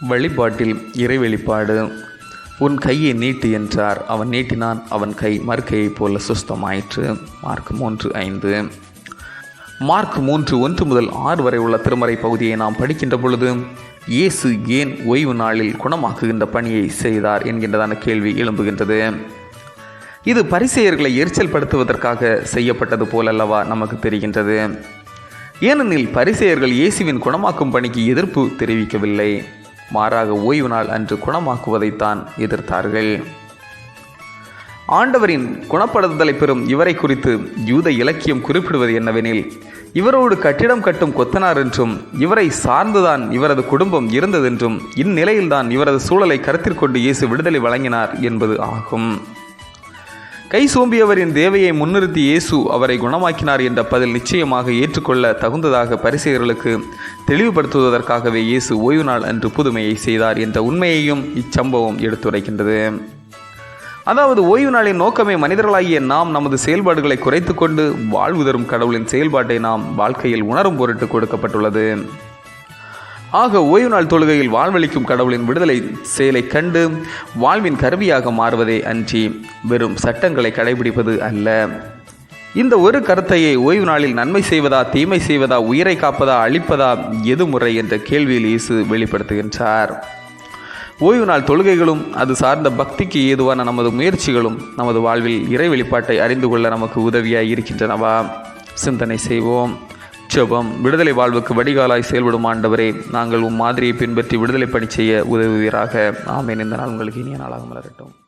வழிபாட்டில் இறை வெளிப்பாடு. உன் கையை நீட்டு என்றார். அவன் நீட்டினான். அவன் கை மறுக்கையைப் போல சுஸ்தமாயிற்று. மார்க் மூன்று ஐந்து. மார்க் மூன்று ஒன்று முதல் ஆறு வரை உள்ள திருமறை பகுதியை நாம் படிக்கின்ற பொழுது இயேசு ஏன் ஓய்வு நாளில் குணமாக்குகின்ற பணியை செய்தார்? என்கின்றதான கேள்வி எழும்புகின்றது. இது பரிசெயர்களை எரிச்சல் படுத்துவதற்காக செய்யப்பட்டது போலல்லவா நமக்கு தெரிகின்றது. ஏனெனில் பரிசெயர்கள் இயேசுவின் குணமாக்கும் பணிக்கு எதிர்ப்பு தெரிவிக்கவில்லை. மாறாக ஓய்வு நாள் அன்று குணமாக்குவதைத்தான் எதிர்த்தார்கள். ஆண்டவரின் குணப்படுத்துதலை பெறும் இவரை குறித்து யூத இலக்கியம் குறிப்பிடுவது என்னவெனில் இவரோடு கட்டிடம் கட்டும் கொத்தனார் என்றும் இவரை சார்ந்துதான் இவரது குடும்பம் இருந்ததென்றும் இந்நிலையில்தான் இவரது சூழலை கருத்தில் கொண்டு இயேசு விடுதலை வழங்கினார் என்பது ஆகும். கை சோம்பியவரின் தேவையை முன்னிறுத்தி இயேசு அவரை குணமாக்கினார் என்ற பதில் நிச்சயமாக ஏற்றுக்கொள்ள தகுந்ததாக பரிசெயர்களுக்கு தெளிவுபடுத்துவதற்காகவே இயேசு ஓய்வு நாள் அன்று புதுமையை செய்தார் என்ற உண்மையையும் இச்சம்பவம் எடுத்துரைக்கின்றது. அதாவது ஓய்வு நாளின் நோக்கமே மனிதர்களாகிய நாம் நமது செயல்பாடுகளை குறைத்து கொண்டு வாழ்வு தரும் கடவுளின் செயல்பாட்டை நாம் வாழ்க்கையில் உணரும் பொருட்டு கொடுக்கப்பட்டுள்ளது. ஆக ஓய்வு நாள் தொழுகையில் வாழ்வளிக்கும் கடவுளின் விடுதலை செயலை கண்டு வாழ்வின் கருவியாக மாறுவதே அன்றி வெறும் சட்டங்களை கடைபிடிப்பது அல்ல. இந்த ஒரு கருத்தையே ஓய்வு நாளில் நன்மை செய்வதா தீமை செய்வதா உயிரை காப்பதா அழிப்பதா எது முறை என்ற கேள்வியில் இயேசு வெளிப்படுத்துகின்றார். ஓய்வு நாள் தொழுகைகளும் அது சார்ந்த பக்திக்கு ஏதுவான நமது முயற்சிகளும் நமது வாழ்வில் இறை வெளிப்பாட்டை அறிந்து கொள்ள நமக்கு உதவியாக இருக்கின்றனவா? சிந்தனை செய்வோம். ஜெபம் விடுதலை வாழ்வுக்கு வடிகாலாய் செயல்படும் ஆண்டவரே நாங்கள் உம் மாதிரியை பின்பற்றி விடுதலை பணி செய்ய உதவுவீராக. ஆமேன். இந்த நாள் உங்களுக்கு இனிய நாளாக மலரட்டும்.